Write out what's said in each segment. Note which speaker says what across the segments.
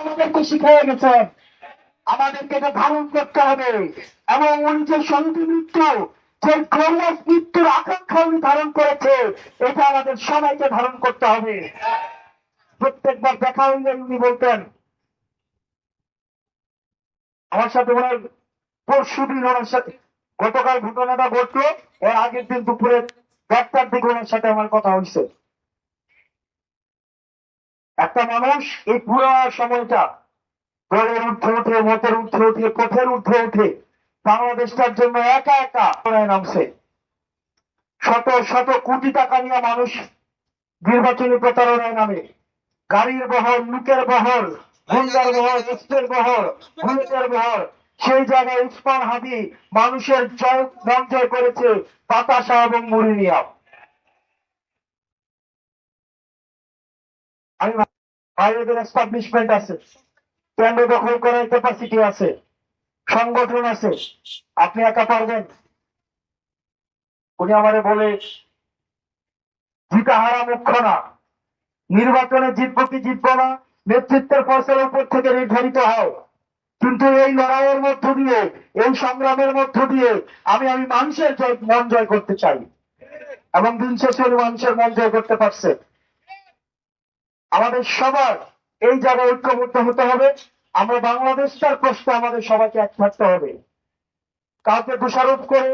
Speaker 1: আমাদেরকে শিখিয়ে গেছেন আমাদেরকে এটা ধারণ করতে হবে। এবং উনি যে শহীদ মৃত্যু যে গ্লোরিয়াস মৃত্যুর আকাঙ্ক্ষা উনি ধারণ করেছে, এটা আমাদের সবাইকে ধারণ করতে হবে। প্রত্যেকবার দেখা হইলে উনি বলতেন, আমার সাথে ওনার পরশু দিন ওনার সাথে গতকাল ঘটনাটা ঘটলো। এর আগের দিন দুপুরে দেড়টার দিকে ওনার সাথে আমার কথা হয়েছে একটা মানুষ এই পুরো সময়টা দলের ঊর্ধ্বে উঠে, মতের ঊর্ধ্বে উঠে, পথের উঠে উঠে বাংলাদেশটার জন্য একা একা নামছে। শত শত কোটি টাকা নিয়ে মানুষ নির্বাচনী প্রতারণায় নামে। গাড়ির বহর, লুকের বহর গুন্ডার বহর এক্সের বহর বুলেটের বহর, সেই জায়গায় উসমান হাদি মানুষের জয় জয় করেছে বাতাসা এবং মুড়ি আমি বাইরেদের এস্টাবলিশমেন্ট আছে দখল করার ক্যাপাসিটি আছে, সংগঠন আছে। আপনি একা পারবেন। উনি আমারে বলে, জিতা হারা মুখ্য না। নির্বাচনে জিতবো কি জিতবো না, নেতৃত্বের ফসলের উপর থেকে নির্ধারিত হয় কিন্তু এই লড়াইয়ের মধ্য দিয়ে, এই সংগ্রামের মধ্য দিয়ে আমি আমি মানুষের মন জয় করতে চাই। এবং দিন শেষে মানুষের মন জয় করতে পারছে। আমাদের সবার এই জায়গায় ঐক্যবদ্ধ হতে হবে। আমরা বাংলাদেশটার প্রশ্নে আমাদের সবাইকে এক থাকতে হবে। কাউকে দোষারোপ করে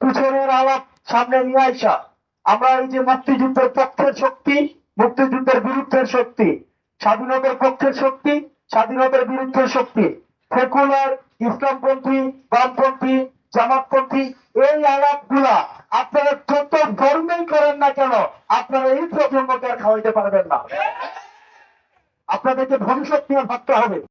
Speaker 1: পিছনের আলাপ সামনে নিয়ে আসা। আমরা এই যে মুক্তিযুদ্ধের পক্ষের শক্তি, মুক্তিযুদ্ধের বিরুদ্ধের শক্তি, স্বাধীনতার পক্ষের শক্তি, স্বাধীনতার বিরুদ্ধের শক্তি সেকুলার ইসলামপন্থী, বামপন্থী, জামাতপন্থী, এই আলাপগুলা আপনারা যত ধর্মেই করেন না কেন, আপনারা এই পারবেন না। আপনাদেরকে ভবিষ্যৎ নিয়ে ভাবতে হবে।